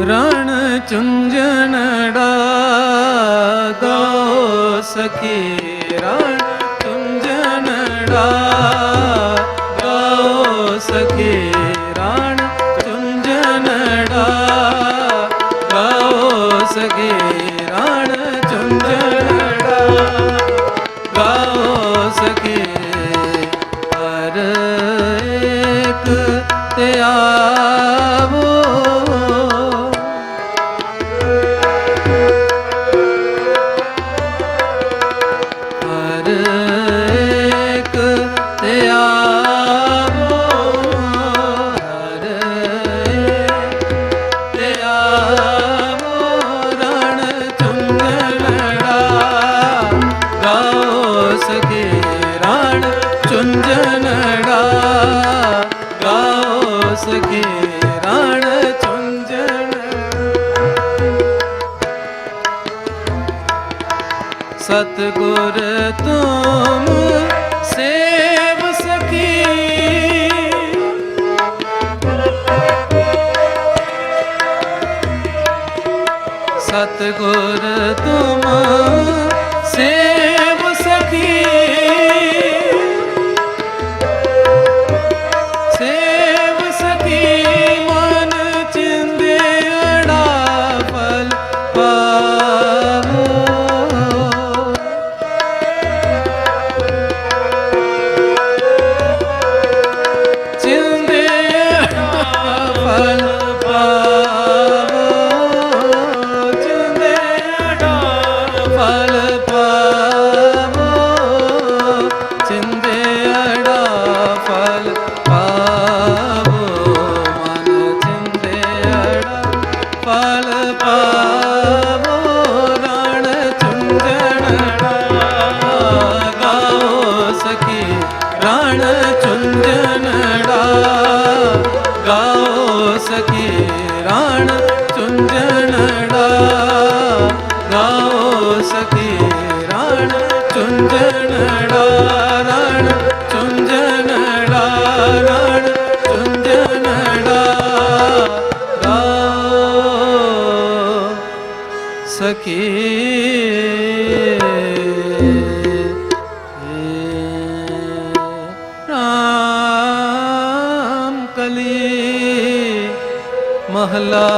ਰਣ ਚੁੰਝਣੜਾ ਗਾਓ ਸਖੀ ਰਣ ਚੁੰਝਣੜਾ ਗਾਓ ਸਖੀ ਰਣ ਚੁੰਝਣੜਾ ਗਾਓ ਸਖੀ ਰਣ ਚੁੰਝਣੜਾ ਗਾਓ ਸਕੇ ਹਰ ਇੱਕ ਤੇ ਇੱਕ ਤੇ ਆਵੋ ਹਰ ਤੇ ਆਵੋ ਰਣ ਚੁੰਝਣੜਾ ਗਾਓ ਸਕੇ ਰਣ ਚੁੰਝਣੜਾ ਗਾਓ ਸਕੇ ਸਤਗੁਰ ਤੁਮ ਸੇਵ ਸਖੀ। ਸਤਗੁਰ ਤੁਮ ਸੇਵ ਸਖੀ। वाला ਚੁੰਝਣੜਾ ਰਣ ਚੁੰਝਣੜਾ ਰਣ ਚੁੰਝਣੜਾ ਗਾਓ ਸਖੀ ਰਾਮ ਕਲੀ ਮਹਲਾ